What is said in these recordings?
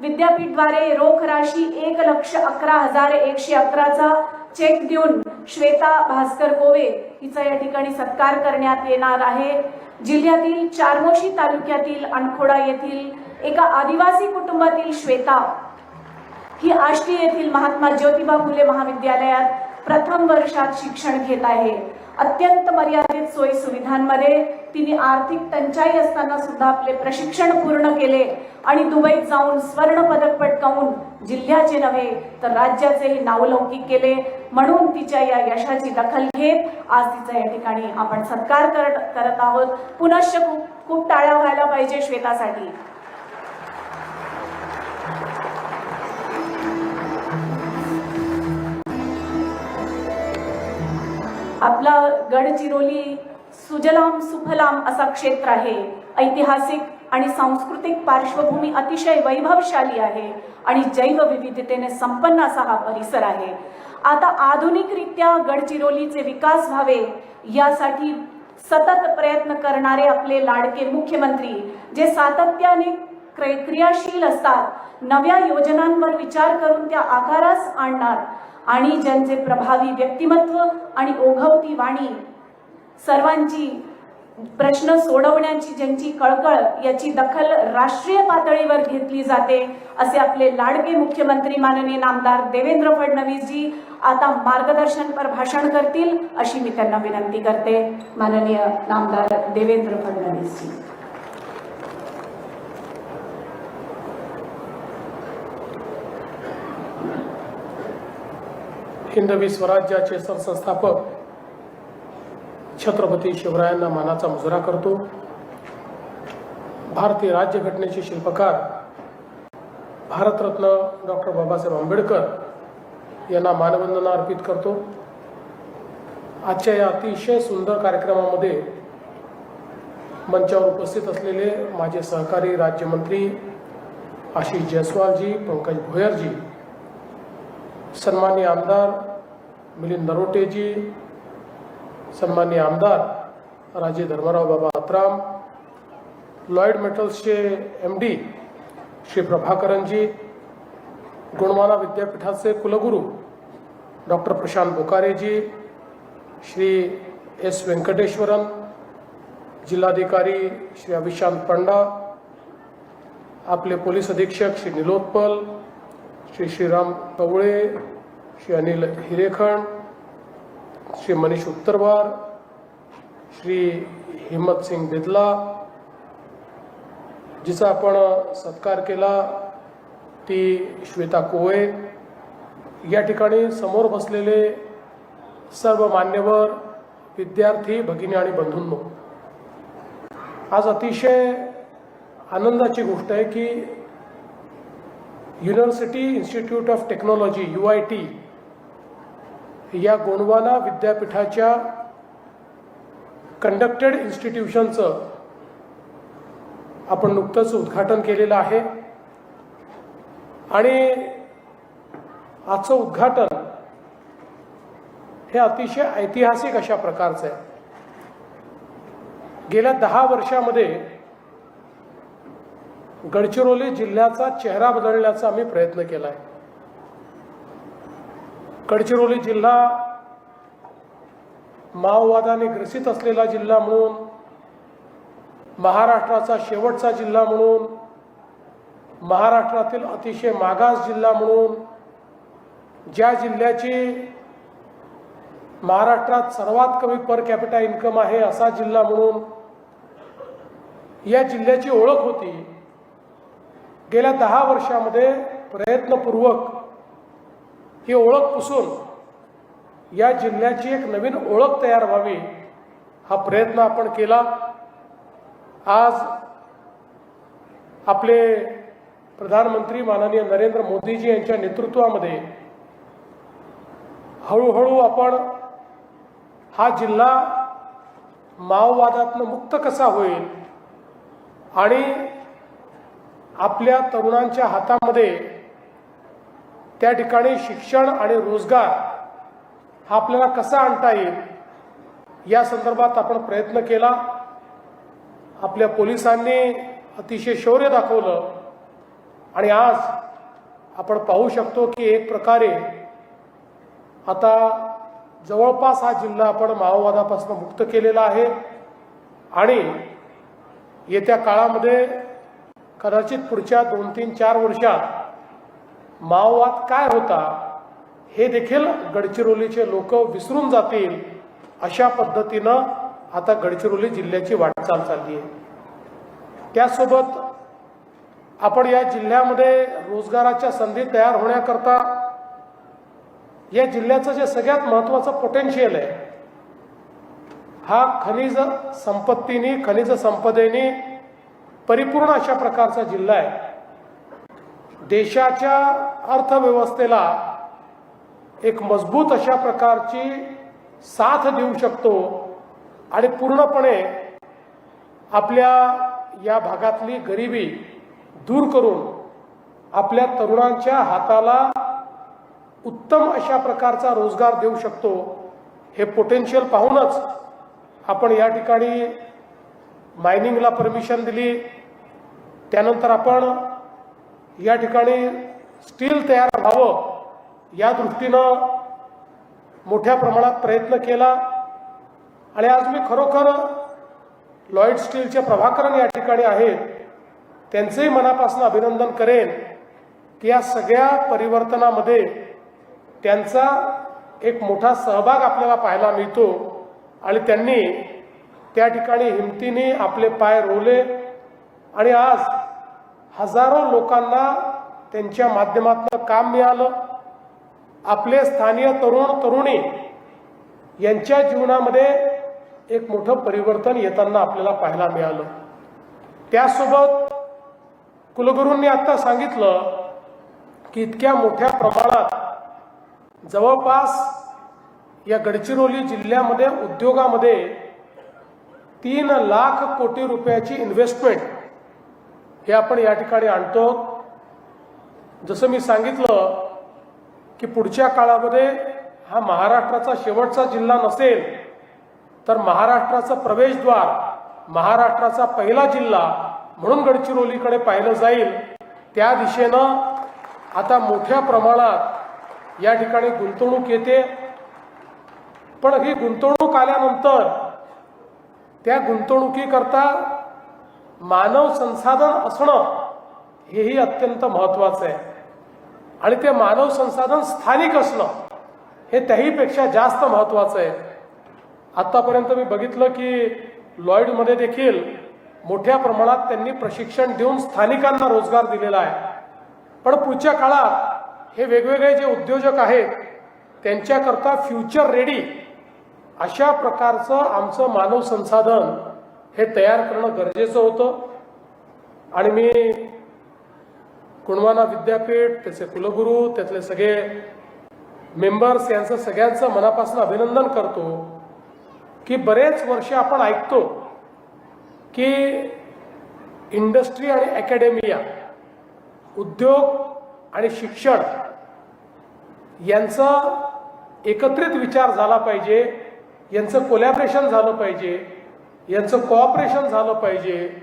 विद्यापीठद्वारे रोख राशी एक लक्ष अकरा हजार एकशे अकराचा चेक देऊन श्वेता भास्कर कोवे हिचा या ठिकाणी सत्कार करण्यात येणार आहे. जिल्ह्यातील चारमोशी तालुक्यातील अणखोडा येथील एका आदिवासी कुटुंबातील श्वेता ही आष्टी येथील महात्मा ज्योतिबा फुले महाविद्यालयात प्रथम वर्षात शिक्षण घेत आहे. अत्यंत मर्यादित सोयी सुविधांमध्ये तिने आर्थिक टंचाई असताना सुद्धा आपले प्रशिक्षण पूर्ण केले. आणि दुबईत जाऊन स्वर्ण पदक पटकावून जिल्ह्याचे नव्हे तर राज्याचेही नावलौकिक केले. म्हणून तिच्या या यशाची दखल घेत आज तिचा या ठिकाणी आपण सत्कार करत करत आहोत. पुनश्च खूप खूप टाळ्या व्हायला पाहिजे श्वेतासाठी. आपला गडचिरोली सुजलाम सुफलाम असा क्षेत्र आहे. ऐतिहासिक आणि सांस्कृतिक पार्श्वभूमी अतिशय वैभवशाली आहे आणि जैवविविधतेने संपन्न असा हा परिसर आहे. आता आधुनिकरित्या गडचिरोलीचे विकास व्हावे यासाठी सतत प्रयत्न करणारे आपले लाडके मुख्यमंत्री जे सातत्याने क्रियाशील असतात नव्या योजनांवर विचार करून त्या आकारास आणणार आणि ज्यांचे प्रभावी व्यक्तिमत्व आणि ओघवती वाणी सर्वांची प्रश्न सोडवण्याची ज्यांची कळकळ याची दखल राष्ट्रीय पातळीवर घेतली जाते असे आपले लाडके मुख्यमंत्री माननीय नामदार देवेंद्र फडणवीसजी आता मार्गदर्शनपर भाषण करतील अशी मी त्यांना विनंती करते. माननीय नामदार देवेंद्र फडणवीसजी. हिंदवी स्वराज्याचे सरसंस्थापक छत्रपती शिवरायांना मानाचा मुजरा करतो. भारतीय राज्यघटनेचे शिल्पकार भारतरत्न डॉक्टर बाबासाहेब आंबेडकर यांना मानवंदना अर्पित करतो. आजच्या या अतिशय सुंदर कार्यक्रमामध्ये मंचावर उपस्थित असलेले माझे सहकारी राज्यमंत्री आशिष जयस्वालजी पंकज भोयरजी सन्मान्य आमदार मिलिंद नरोटेजी सन्मान्य आमदार राजे धर्मराव बाबा अत्राम लॉयड मेटल्सचे एम डी श्री प्रभाकरनजी गुणमाला विद्यापीठाचे कुलगुरू डॉक्टर प्रशांत बोकारेजी श्री एस व्यंकटेश्वरन जिल्हाधिकारी श्री अभिशांत पंडा आपले पोलीस अधीक्षक श्री निलोत्पल श्री श्रीराम कवळे श्री अनिल हिरेखण श्री मनीष उत्तरवार श्री हिम्मत सिंग बिदला जिचा आपण सत्कार केला ती श्वेता कोवे या ठिकाणी समोर बसलेले सर्व मान्यवर विद्यार्थी भगिनी आणि बंधूंनो आज अतिशय आनंदाची गोष्ट आहे की university institute of technology U I T या गोंडवाना विद्यापीठाच्या कंडक्टेड इन्स्टिट्यूशनचं आपण नुकतंच उद्घाटन केलेलं आहे. आणि आजचं उद्घाटन हे अतिशय ऐतिहासिक अशा प्रकारचं आहे. गेल्या दहा वर्षामध्ये गडचिरोली जिल्ह्याचा चेहरा बदलण्याचा आम्ही प्रयत्न केला आहे गडचिरोली जिल्हा माओवादाने ग्रसित असलेला जिल्हा म्हणून महाराष्ट्राचा शेवटचा जिल्हा म्हणून महाराष्ट्रातील अतिशय मागास जिल्हा म्हणून ज्या जिल्ह्याची महाराष्ट्रात सर्वात कमी पर कॅपिटा इन्कम आहे असा जिल्हा म्हणून या जिल्ह्याची ओळख होती. गेल्या दहा वर्षामध्ये प्रयत्नपूर्वक ही ओळख पुसून या जिल्ह्याची एक नवीन ओळख तयार व्हावी हा प्रयत्न आपण केला. आज आपले प्रधानमंत्री माननीय नरेंद्र मोदीजी यांच्या नेतृत्वामध्ये हळूहळू आपण हा जिल्हा माओवादातनं मुक्त कसा होईल आणि आपल्या तरुणांच्या हातामध्ये त्या ठिकाणी शिक्षण आणि रोजगार हा आपल्याला कसा आणता येईल या संदर्भात आपण प्रयत्न केला. आपल्या पोलिसांनी अतिशय शौर्य दाखवलं. आणि आज आपण पाहू शकतो की एक प्रकारे आता जवळपास हा जिल्हा आपण माओवादापासून मुक्त केलेला आहे. आणि येत्या काळामध्ये कदाचित पुढच्या दोन तीन चार वर्षात माओवाद काय होता हे देखील गडचिरोलीचे लोक विसरून जातील अशा पद्धतीनं आता गडचिरोली जिल्ह्याची वाटचाल चालली आहे. त्यासोबत आपण या जिल्ह्यामध्ये रोजगाराच्या संधी तयार होण्याकरता या जिल्ह्याचं जे सगळ्यात महत्वाचं पोटेन्शियल आहे हा खनिज संपत्तीनी खनिज संपदेने परिपूर्ण अशा प्रकारचा जिल्हा आहे. देशाच्या अर्थव्यवस्थेला एक मजबूत अशा प्रकारची साथ देऊ शकतो आणि पूर्णपणे आपल्या या भागातली गरिबी दूर करून आपल्या तरुणांच्या हाताला उत्तम अशा प्रकारचा रोजगार देऊ शकतो हे पोटेन्शियल पाहूनच आपण या ठिकाणी मायनिंगला परमिशन दिली. त्यानंतर आपण या ठिकाणी स्टील तयार व्हावं या दृष्टीनं मोठ्या प्रमाणात प्रयत्न केला. आणि आज मी खरोखर लॉईड स्टीलचे प्रभाकरण या ठिकाणी आहेत त्यांचंही मनापासून अभिनंदन करेन की या सगळ्या परिवर्तनामध्ये त्यांचा एक मोठा सहभाग आपल्याला पाहायला मिळतो आणि त्यांनी त्या ठिकाणी हिमतीने आपले पाय रोवले. आणि आज हजारो लोकांना त्यांच्या माध्यमातून काम मिळालं. आपले स्थानीय तरुण तरुणी यांच्या जीवनामध्ये एक मोठं परिवर्तन येताना आपल्याला पाहायला मिळालं. त्यासोबत कुलगुरूंनी आता सांगितलं की इतक्या मोठ्या प्रमाणात जवळपास या गडचिरोली जिल्ह्यामध्ये उद्योगामध्ये तीन लाख कोटी रुपयाची इन्व्हेस्टमेंट हे आपण या ठिकाणी आणतो. जसं मी सांगितलं की पुढच्या काळामध्ये हा महाराष्ट्राचा शेवटचा जिल्हा नसेल तर महाराष्ट्राचं प्रवेशद्वार महाराष्ट्राचा पहिला जिल्हा म्हणून गडचिरोलीकडे पाहिलं जाईल. त्या दिशेनं आता मोठ्या प्रमाणात या ठिकाणी गुंतवणूक येते. पण ही गुंतवणूक आल्यानंतर त्या गुंतवणुकीकरता मानव संसाधन असणं हेही अत्यंत महत्वाचं आहे. आणि ते मानव संसाधन स्थानिक असणं हे त्याहीपेक्षा जास्त महत्वाचं आहे. आतापर्यंत मी बघितलं की लॉईडमध्ये देखील मोठ्या प्रमाणात त्यांनी प्रशिक्षण देऊन स्थानिकांना रोजगार दिलेला आहे. पण पुढच्या काळात हे वेगवेगळे जे उद्योजक आहेत त्यांच्याकरता फ्युचर रेडी अशा प्रकारचं आमचं मानव संसाधन हे तयार करणं गरजेचं होतं. आणि मी कुणवाना विद्यापीठ त्याचे कुलगुरू त्यातले सगळे मेंबर्स यांचं सगळ्यांचं मनापासून अभिनंदन करतो की बरेच वर्ष आपण ऐकतो की इंडस्ट्री आणि अकॅडेमिया उद्योग आणि शिक्षण यांचा एकत्रित विचार झाला पाहिजे यांचं कोलॅबरेशन झालं पाहिजे. यांचं कोऑपरेशन झालं पाहिजे.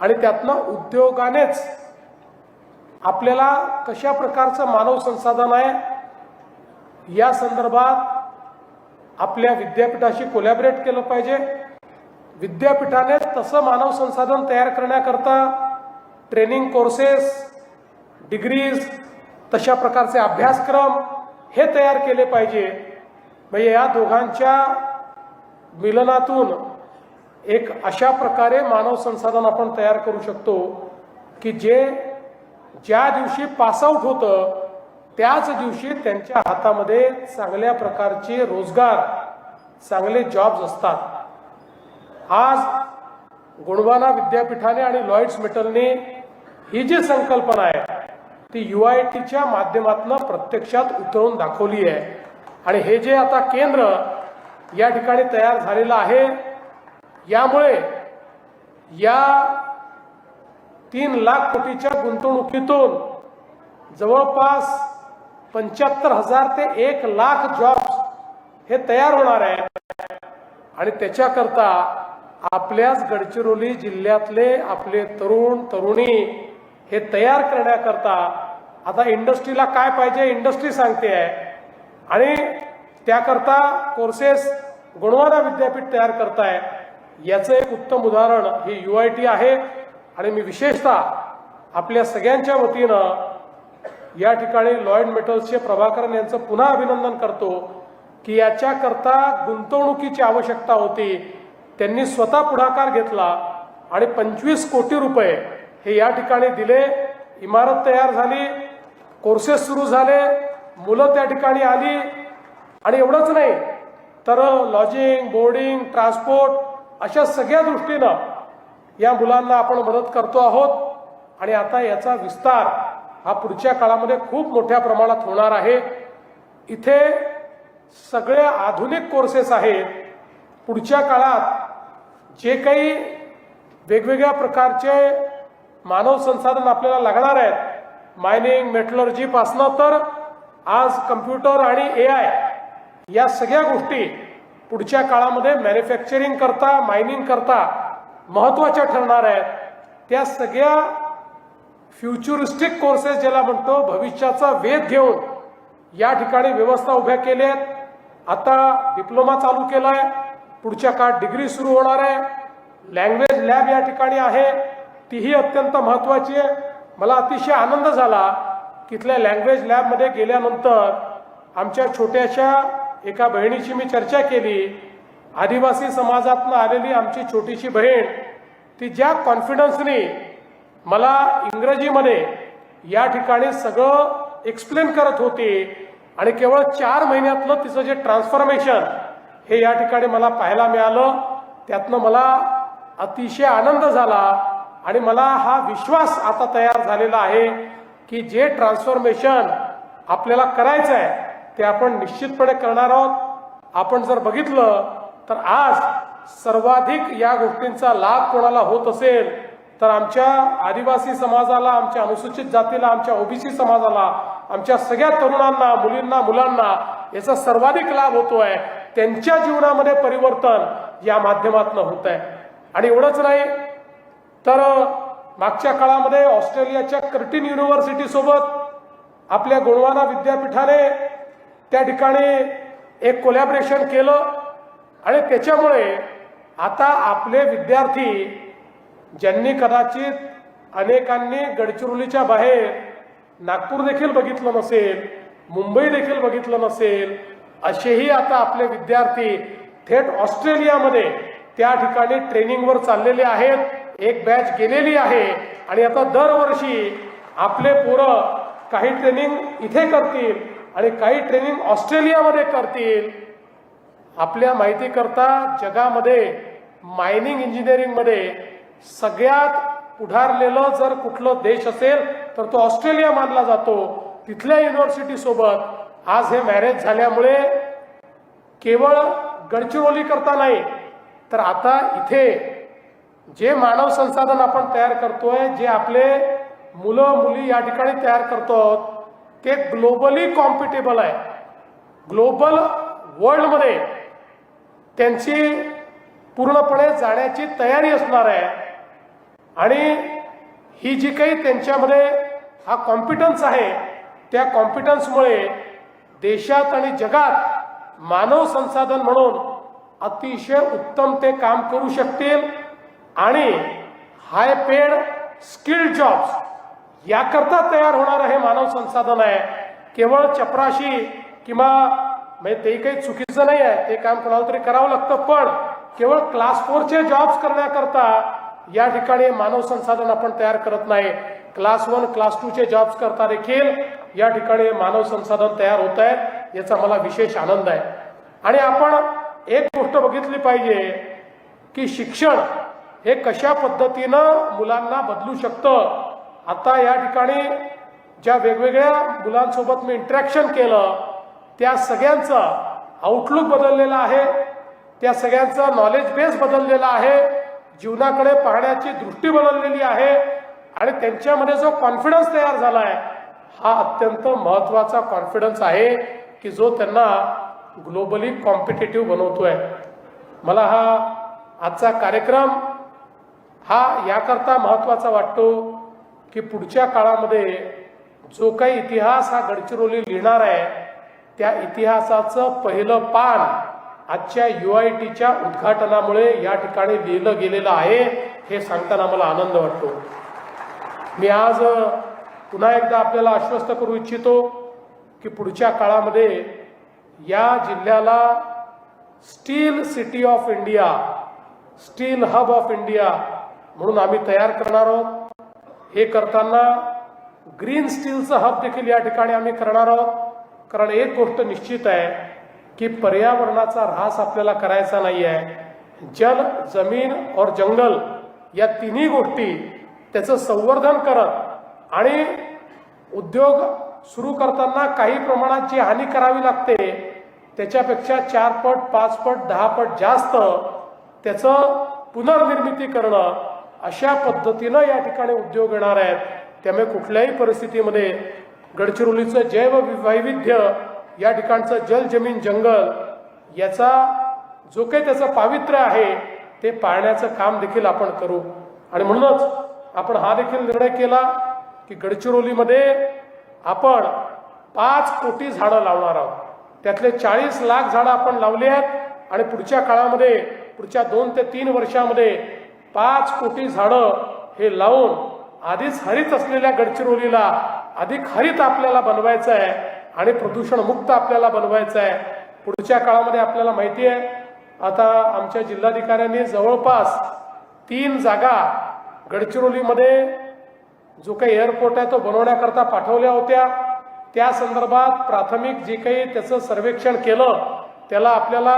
आणि त्यातनं उद्योगानेच आपल्याला कशा प्रकारचं मानव संसाधन आहे या संदर्भात आपल्या विद्यापीठाशी कोलॅबरेट केलं पाहिजे. विद्यापीठाने तसं मानव संसाधन तयार करण्याकरता ट्रेनिंग कोर्सेस डिग्रीज तशा प्रकारचे अभ्यासक्रम हे तयार केले पाहिजे. म्हणजे या दोघांच्या मिलनातून एक अशा प्रकारे मानव संसाधन आपण तयार करू शकतो की जे ज्या दिवशी पासआउट होतं त्याच दिवशी त्यांच्या हातामध्ये चांगल्या प्रकारचे रोजगार चांगले जॉब्स असतात. आज गुणवाना विद्यापीठाने आणि लॉईड्स मेटलने ही जी संकल्पना आहे ती यू आय टीच्या माध्यमातून प्रत्यक्षात उतरवून दाखवली आहे. आणि हे जे आता केंद्र या ठिकाणी तयार झालेलं आहे यामुळे या तीन लाख कोटीच्या गुंतवणुकीतून जवळपास पंच्याहत्तर हजार ते एक लाख जॉब्स हे तयार होणार आहे आणि त्याच्याकरता आपल्याच गडचिरोली जिल्ह्यातले आपले तरुण तरुणी हे तयार करण्याकरता आता इंडस्ट्रीला काय पाहिजे इंडस्ट्री सांगते. आहे आणि त्याकरता कोर्सेस गुणवाना विद्यापीठ तयार करताय याचं एक उत्तम उदाहरण हे यू आय टी आहे. आणि मी विशेषतः आपल्या सगळ्यांच्या वतीनं या ठिकाणी लॉयड मेटल्सचे प्रभाकरन यांचं पुन्हा अभिनंदन करतो की याच्याकरता गुंतवणुकीची आवश्यकता होती. त्यांनी स्वतः पुढाकार घेतला आणि पंचवीस कोटी रुपये हे या ठिकाणी दिले. इमारत तयार झाली कोर्सेस सुरू झाले मुलं त्या ठिकाणी आली. आणि एवढंच नाही तर लॉजिंग बोर्डिंग ट्रान्सपोर्ट अशा सगळ्या दृष्टीनं या मुलांना आपण मदत करतो आहोत. आणि आता याचा विस्तार हा पुढच्या काळामध्ये खूप मोठ्या प्रमाणात होणार आहे. इथे सगळे आधुनिक कोर्सेस आहेत. पुढच्या काळात जे काही वेगवेगळ्या प्रकारचे मानव संसाधन आपल्याला लागणार आहेत मायनिंग मेटलॉजीपासनं तर आज कम्प्युटर आणि ए आय या सगळ्या गोष्टी पुढच्या काळामध्ये मॅन्युफॅक्चरिंग करता मायनिंग करता महत्त्वाच्या ठरणार आहेत. त्या सगळ्या फ्युचरिस्टिक कोर्सेस ज्याला म्हणतो भविष्याचा वेध घेऊन या ठिकाणी व्यवस्था उभ्या केल्या आहेत. आता डिप्लोमा चालू केला आहे पुढच्या काळात डिग्री सुरू होणार आहे. लँग्वेज लॅब या ठिकाणी आहे. तीही अत्यंत महत्त्वाची आहे. मला अतिशय आनंद झाला. तिथल्या लँग्वेज लॅबमध्ये गेल्यानंतर आमच्या छोट्याशा एका बहिणीची मी चर्चा केली. आदिवासी समाजातनं आलेली आमची छोटीशी बहीण ती ज्या कॉन्फिडन्सनी मला इंग्रजीमध्ये या ठिकाणी सगळं एक्सप्लेन करत होती आणि केवळ चार महिन्यातलं तिचं जे ट्रान्सफॉर्मेशन हे या ठिकाणी मला पाहायला मिळालं. त्यातनं मला अतिशय आनंद झाला आणि मला हा विश्वास आता तयार झालेला आहे की जे ट्रान्सफॉर्मेशन आपल्याला करायचं आहे ते आपण निश्चितपणे करणार आहोत. आपण जर बघितलं तर आज सर्वाधिक या गोष्टींचा लाभ कोणाला होत असेल तर आमच्या आदिवासी समाजाला आमच्या अनुसूचित जातीला आमच्या ओबीसी समाजाला आमच्या सगळ्या तरुणांना मुलींना मुलांना याचा सर्वाधिक लाभ होतोय. त्यांच्या जीवनामध्ये परिवर्तन या माध्यमातून होत आहे आणि एवढंच नाही तर मागच्या काळामध्ये ऑस्ट्रेलियाच्या कर्टिन युनिव्हर्सिटी सोबत आपल्या गोंडवाना विद्यापीठाने त्या ठिकाणी एक कोलॅबरेशन केलं आणि त्याच्यामुळे आता आपले विद्यार्थी ज्यांनी कदाचित अनेकांनी गडचिरोलीच्या बाहेर नागपूर देखील बघितलं नसेल मुंबई देखील बघितलं नसेल असेही आता आपले विद्यार्थी थेट ऑस्ट्रेलियामध्ये त्या ठिकाणी ट्रेनिंगवर चाललेले आहेत. एक बॅच गेलेली आहे आणि आता दरवर्षी आपले पोरं काही ट्रेनिंग इथे करतील. आणि काही ट्रेनिंग ऑस्ट्रेलियामध्ये करतील. आपल्या माहितीकरता जगामध्ये मायनिंग इंजिनिअरिंगमध्ये सगळ्यात पुढारलेलं जर कुठलं देश असेल तर तो ऑस्ट्रेलिया मानला जातो. तिथल्या युनिव्हर्सिटीसोबत आज हे मॅरेज झाल्यामुळे केवळ गडचिरोली करता नाही तर आता इथे जे मानव संसाधन आपण तयार करतोय जे आपले मुलं मुली या ठिकाणी तयार करतो आहोत ते ग्लोबली कॉम्पिटेबल आहे. ग्लोबल वर्ल्डमध्ये त्यांची पूर्णपणे जाण्याची तयारी असणार आहे. आणि ही जी काही त्यांच्यामध्ये हा कॉम्पिटन्स आहे त्या कॉम्पिटन्समुळे देशात आणि जगात मानव संसाधन म्हणून अतिशय उत्तम ते काम करू शकतील आणि हाय पेड स्किल्ड जॉब्स याकरता तयार होणारं हे मानव संसाधन आहे. केवळ चपराशी किंवा म्हणजे ते काही चुकीचं नाही आहे ते काम कोणाला तरी करावं लागतं पण केवळ क्लास फोरचे जॉब्स करण्याकरता या ठिकाणी मानव संसाधन आपण तयार करत नाही. क्लास वन क्लास टूचे जॉब्स करता देखील या ठिकाणी मानव संसाधन तयार होत आहे याचा मला विशेष आनंद आहे. आणि आपण एक गोष्ट बघितली पाहिजे की शिक्षण हे कशा पद्धतीनं मुलांना बदलू शकतं? आता या ठिकाणी ज्या वेगवेगळ्या मुलांसोबत मी इंटरॅक्शन केलं त्या सगळ्यांचं आउटलुक बदललेलं आहे त्या सगळ्यांचं नॉलेज बेस बदललेला आहे जीवनाकडे पाहण्याची दृष्टी बदललेली आहे आणि त्यांच्यामध्ये जो कॉन्फिडन्स तयार झाला आहे हा अत्यंत महत्त्वाचा कॉन्फिडन्स आहे की जो त्यांना ग्लोबली कॉम्पिटेटिव्ह बनवतोय. मला हा आजचा कार्यक्रम हा याकरता महत्त्वाचा वाटतो. की पुढच्या काळामध्ये जो काही इतिहास हा गडचिरोली लिहिणार आहे त्या इतिहासाचं पहिलं पान आजच्या यू आय टीच्या उद्घाटनामुळे या ठिकाणी लिहिलं गेलेलं आहे हे सांगताना मला आनंद वाटतो. मी आज पुन्हा एकदा आपल्याला आश्वस्त करू इच्छितो की पुढच्या काळामध्ये या जिल्ह्याला steel city of India steel hub of India म्हणून आम्ही तयार करणार आहोत. हे करताना ग्रीन स्टीलचं हब देखील या ठिकाणी आम्ही करणार आहोत. कारण एक गोष्ट निश्चित आहे की पर्यावरणाचा ऱ्हास आपल्याला करायचा नाही आहे जल जमीन और जंगल या तिन्ही गोष्टी त्याचं संवर्धन करत आणि उद्योग सुरू करताना काही प्रमाणात जी हानी करावी लागते त्याच्यापेक्षा चार पट पाच पट दहा पट जास्त त्याचं पुनर्निर्मिती करणं अशा पद्धतीनं या ठिकाणी उद्योग येणार आहेत. त्यामुळे कुठल्याही परिस्थितीमध्ये गडचिरोलीचं जैव वैविध्य या ठिकाणचं जल जमीन जंगल याचा जो काही त्याचं पावित्र्य आहे ते पाळण्याचं काम देखील आपण करू. आणि म्हणूनच आपण हा देखील निर्णय केला की गडचिरोलीमध्ये आपण पाच कोटी झाडं लावणार आहोत. त्यातले चाळीस लाख झाडं आपण लावली आहेत आणि पुढच्या काळामध्ये पुढच्या दोन ते तीन वर्षामध्ये पाच कोटी झाडं हे लावून आधीच हरित असलेल्या गडचिरोलीला अधिक हरित आपल्याला बनवायचं आहे आणि प्रदूषण मुक्त आपल्याला बनवायचं आहे. पुढच्या काळामध्ये आपल्याला माहिती आहे. आता आमच्या जिल्हाधिकाऱ्यांनी जवळपास तीन जागा गडचिरोलीमध्ये जो काही एअरपोर्ट आहे तो बनवण्याकरता पाठवल्या होत्या. त्या संदर्भात प्राथमिक जे काही त्याचं सर्वेक्षण केलं त्याला आपल्याला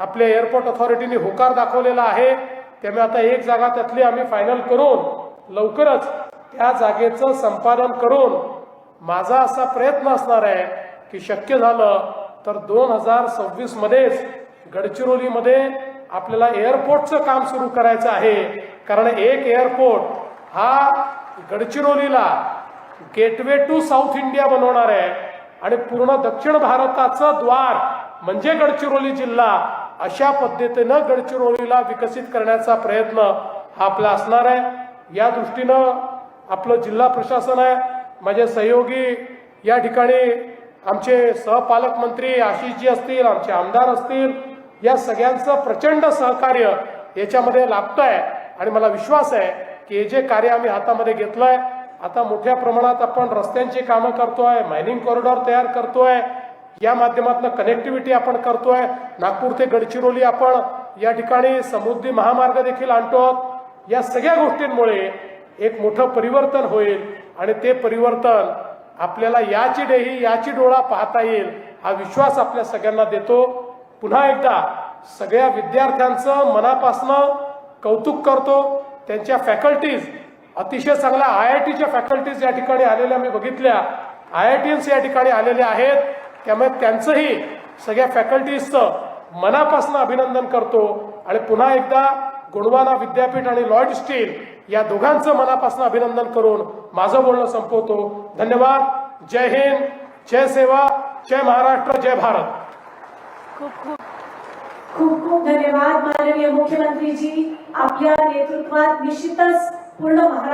आपल्या एअरपोर्ट अथॉरिटीने होकार दाखवलेला आहे. त्यामुळे आता एक जागा त्यातली आम्ही फायनल करून लवकरच त्या जागेचं संपादन करून माझा असा प्रयत्न असणार आहे की शक्य झालं तर दोन हजार सव्वीस मध्येच गडचिरोलीमध्ये आपल्याला एअरपोर्टचं काम सुरू करायचं आहे. कारण एक एअरपोर्ट हा गडचिरोलीला गेटवे टू साऊथ इंडिया बनवणार आहे. आणि पूर्ण दक्षिण भारताचं द्वार म्हणजे गडचिरोली जिल्हा अशा पद्धतीनं गडचिरोलीला विकसित करण्याचा प्रयत्न हा आपला असणार आहे. या दृष्टीनं आपलं जिल्हा प्रशासन आहे. माझे सहयोगी या ठिकाणी आमचे सहपालकमंत्री आशिषजी असतील आमचे आमदार असतील या सगळ्यांचं प्रचंड सहकार्य याच्यामध्ये लाभतं आहे आणि मला विश्वास आहे की हे जे कार्य आम्ही हातामध्ये घेतलंय आता मोठ्या प्रमाणात आपण रस्त्यांची कामं करतोय मायनिंग कॉरिडॉर तयार करतोय या माध्यमातून कनेक्टिव्हिटी आपण करतोय. नागपूर ते गडचिरोली आपण या ठिकाणी समुद्री महामार्ग देखील आणतो आहोत या सगळ्या गोष्टींमुळे एक मोठं परिवर्तन होईल आणि ते परिवर्तन आपल्याला याची डेही याची डोळा पाहता येईल हा विश्वास आपल्या सगळ्यांना देतो. पुन्हा एकदा सगळ्या विद्यार्थ्यांचं मनापासनं कौतुक करतो. त्यांच्या फॅकल्टीज अतिशय चांगल्या आय आय टीच्या फॅकल्टीज या ठिकाणी आलेल्या मी बघितल्या. आय आय टीन्स या ठिकाणी आलेल्या आहेत. त्यामुळे त्यांचंही सगळ्या फॅकल्टीजचं मनापासून अभिनंदन करतो. आणि पुन्हा एकदा गुणवाना विद्यापीठ आणि लॉर्ड स्टील या दोघांचं मनापासून अभिनंदन करून माझं बोलणं संपवतो. धन्यवाद. जय हिंद. जय सेवा. जय महाराष्ट्र. जय भारत. खूप खूप खूप खूप धन्यवाद माननीय मुख्यमंत्रीजी. आपल्या नेतृत्वात निश्चितच पूर्ण महाराष्ट्र